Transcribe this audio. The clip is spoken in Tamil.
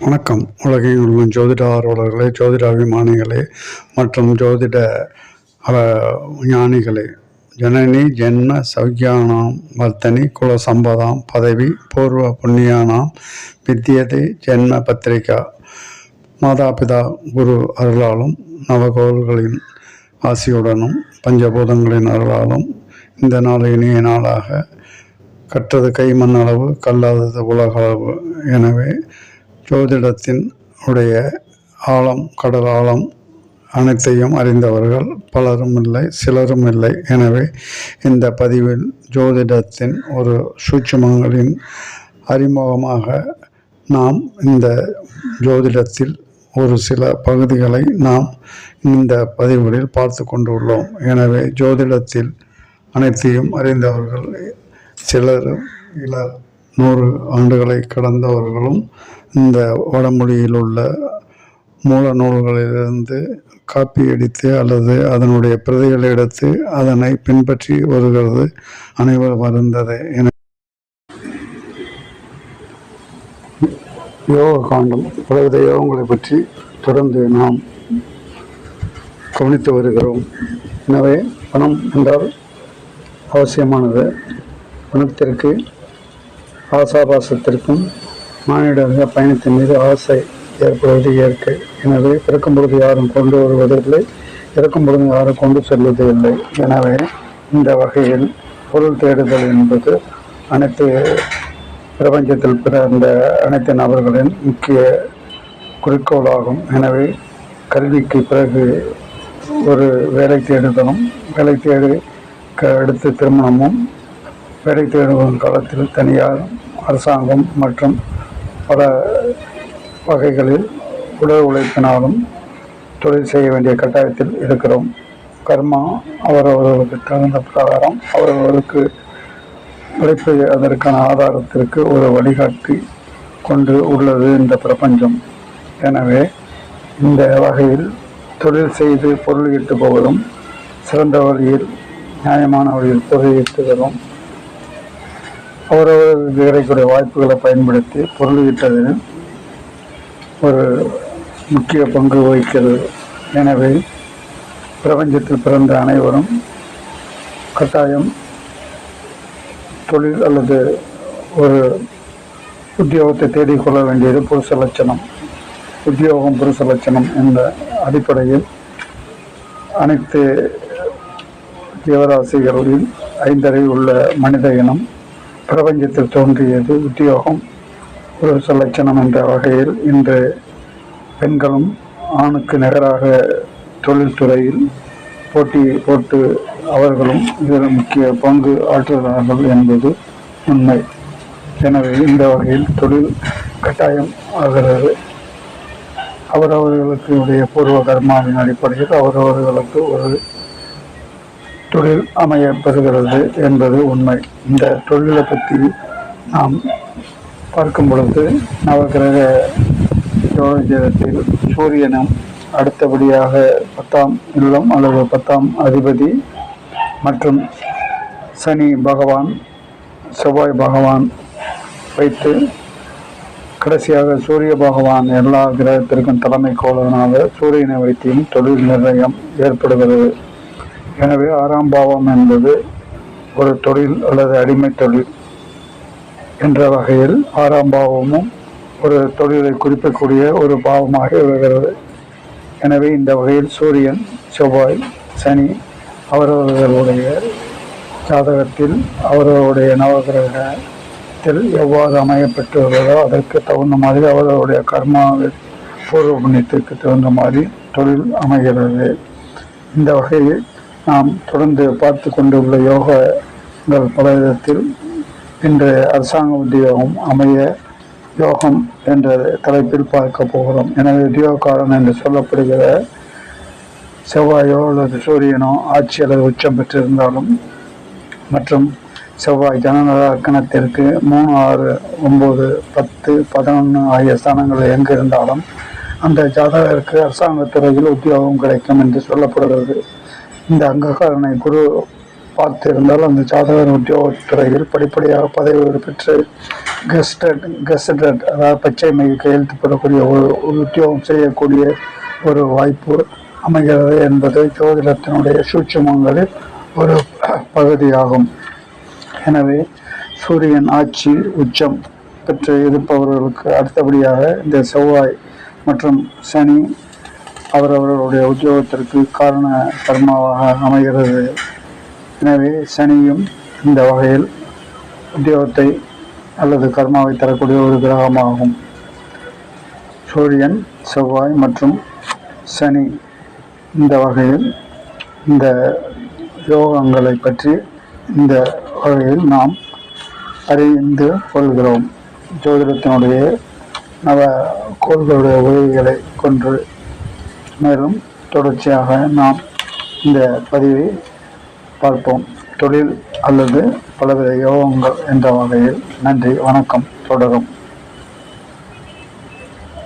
வணக்கம். உலகின் உள்ளும் ஜோதிட ஆர்வலர்களே ஜோதிட அபிமானிகளே மற்றும் ஜோதிட ஞானிகளே. ஜனனி ஜென்ம சௌக்கியானாம் வர்த்தனி குல சம்பதாம் பதவி பூர்வ புண்ணியானாம் வித்தியதை ஜென்ம பத்திரிகா மாதாபிதா குரு அருளாலும் நவகோள்களின் ஆசியுடனும் பஞ்சபூதங்களின் அருளாலும் இந்த நாள் இனிய நாளாக கற்றது கைமண் அளவு கல்லாதது உலக அளவு எனவே ஜோதிடத்தின் உடைய ஆழம் கடல் ஆழம் அனைத்தையும் அறிந்தவர்கள் பலரும் இல்லை சிலரும் இல்லை. எனவே இந்த பதிவில் ஜோதிடத்தின் ஒரு சூட்சுமங்களின் அறிமுகமாக நாம் இந்த ஜோதிடத்தில் ஒரு சில பகுதிகளை நாம் இந்த பதிவுகளில் பார்த்து கொண்டுள்ளோம் எனவே ஜோதிடத்தில் அனைத்தையும் அறிந்தவர்கள் சிலரும் இலர் நூறு ஆண்டுகளை கடந்தவர்களும் இந்த வடமொழியில் உள்ள மூல நூல்களிலிருந்து காப்பி அடித்து அல்லது அதனுடைய பிரதிகளை எடுத்து அதனை பின்பற்றி வருகிறது. அனைவரும் வருந்தது என யோக காண்டம் பலவித யோகங்களை பற்றி தொடர்ந்து நாம் கவனித்து வருகிறோம். எனவே பணம் என்றால் அவசியமானது. பணத்திற்கு ஆசாபாசத்திற்கும் மானிட பயணத்தின் மீது ஆசை ஏற்படுவது இயற்கை. எனவே பிறக்கும் பொழுது யாரும் கொண்டு வருவதில்லை இறக்கும் பொழுது யாரும் கொண்டு செல்வது இல்லை எனவே இந்த வகையில் பொருள் தேடுதல் என்பது அனைத்து பிரபஞ்சத்தில் பிறந்த அனைத்து நபர்களின் முக்கிய குறிக்கோளாகும். எனவே கல்விக்கு பிறகு ஒரு வேலை தேடுதலும் வேலை தேடி க- அடுத்து திருமணமும் வேலை தேடும் காலத்தில் தனியார் அரசாங்கம் மற்றும் பல வகைகளில் உடல் உழைப்பினாலும் தொழில் செய்ய வேண்டிய கட்டாயத்தில் இருக்கிறோம். கர்மா அவரவர்களுக்கு தகுந்த பிரகாரம் அவரவர்களுக்கு உழைப்பு அதற்கான ஆதாரத்திற்கு ஒரு வழிகாட்டி கொண்டு உள்ளது இந்த பிரபஞ்சம். எனவே இந்த வகையில் தொழில் செய்து பொருள் ஈட்டு போவதும் சிறந்த வழியில் நியாயமான வழியில் பொருள் ஈட்டுவதும் அவரவர்களுக்கு கிடைக்கக்கூடிய வாய்ப்புகளை பயன்படுத்தி பொருள் ஒரு முக்கிய பங்கு வகிக்கிறது. எனவே பிரபஞ்சத்தில் பிறந்த அனைவரும் கட்டாயம் தொழில் அல்லது ஒரு உத்தியோகத்தை தேடிக்கொள்ள வேண்டியது புருஷ லட்சணம். உத்தியோகம் புருஷ லட்சணம் என்ற அடிப்படையில் அனைத்து ஜீவராசிகளில் ஐந்தரை உள்ள மனித இனம். பிரபஞ்சத்தில் தோன்றியது உத்தியோகம். ஒரு லட்சணம் என்ற வகையில் இன்று பெண்களும் ஆணுக்கு நிகராக தொழில்துறையில் போட்டி போட்டு அவர்களும் இதில் முக்கிய பங்கு ஆற்றுகிறார்கள் என்பது உண்மை. எனவே இந்த வகையில் தொழில் கட்டாயம் ஆகிறது. அவரவர்களுக்கு உடைய பூர்வ கர்மாவின் அடிப்படையில் அவரவர்களுக்கு ஒரு தொழில் அமைய பெறுகிறது என்பது உண்மை. இந்த தொழிலை பற்றி நாம் பார்க்கும் பொழுது நவகிரக ஜோதிடத்தில் சூரியனும் அடுத்தபடியாக பத்தாம் இல்லம் அல்லது பத்தாம் அதிபதி மற்றும் சனி பகவான் செவ்வாய் பகவான் வைத்து கடைசியாக சூரிய பகவான் எல்லா கிரகத்திற்கும் தலைமை கோலனாக சூரியனை வைத்தியும் தொழில் நிர்ணயம் ஏற்படுகிறது. எனவே ஆறாம் பாவம் என்பது ஒரு தொழில் அல்லது அடிமை தொழில் என்ற வகையில் ஆறாம் பாவமும் ஒரு தொழிலை குறிப்பிடக்கூடிய ஒரு பாவமாக விழுகிறது எனவே இந்த வகையில் சூரியன் செவ்வாய் சனி அவரவர்களுடைய ஜாதகத்தில் அவரவருடைய நவகிரகத்தில் எவ்வாறு அமையப்பட்டுள்ளதோ அதற்கு தகுந்த மாதிரி அவரவருடைய கர்மாவில் பூர்வ புண்ணியத்திற்கு தகுந்த மாதிரி தொழில் அமைகிறது. இந்த வகையில் நாம் தொடர்ந்து பார்த்து கொண்டுள்ள யோகங்கள் பல விதத்தில் இன்று அரசாங்க உத்தியோகம் அமைய யோகம் என்ற தலைப்பில் பார்க்க போகிறோம். எனவே உத்தியோகக்காரன் என்று சொல்லப்படுகிற செவ்வாயோ அல்லது சூரியனோ ஆட்சி அல்லது உச்சம் பெற்றிருந்தாலும் மற்றும் செவ்வாய் ஜனநலக்கணத்திற்கு மூணு ஆறு ஒம்பது பத்து பதினொன்று ஆகிய ஸ்தானங்கள் எங்கு இருந்தாலும் அந்த ஜாதகருக்கு அரசாங்கத் துறையில் உத்தியோகம் கிடைக்கும் என்று சொல்லப்படுகிறது. இந்த அங்ககாரனை குரு பார்த்திருந்தால் அந்த ஜாதகர் உத்தியோகத்துறையில் படிப்படியாக பதவி பெற்று கெஸ்டட் கெஸ்டட் அதாவது பச்சை மை கையெழுத்து பெறக்கூடிய ஒரு உத்தியோகம் செய்யக்கூடிய ஒரு வாய்ப்பு அமைகிறது என்பது ஜோதிடத்தினுடைய சூட்சமங்களில் ஒரு பகுதியாகும். எனவே சூரியன் ஆட்சி உச்சம் பெற்று இருப்பவர்களுக்கு அடுத்தபடியாக இந்த செவ்வாய் மற்றும் சனி அவரவர்களுடைய உத்தியோகத்திற்கு காரண கர்மாவாக அமைகிறது. எனவே சனியும் இந்த வகையில் உத்தியோகத்தை அல்லது கர்மாவை தரக்கூடிய ஒரு கிரகமாகும். சூரியன் செவ்வாய் மற்றும் சனி இந்த வகையில் இந்த யோகங்களை பற்றி இந்த வகையில் நாம் அறிந்து கொள்கிறோம். ஜோதிடத்தினுடைய நவ கோள்களுடைய உதவிகளை கொண்டு மேலும் தொடர்ச்சியாக நாம் இந்த பதிவை பார்ப்போம். தொழில் அல்லது பலவித யோகங்கள் என்ற வகையில் நன்றி வணக்கம் தொடரும்.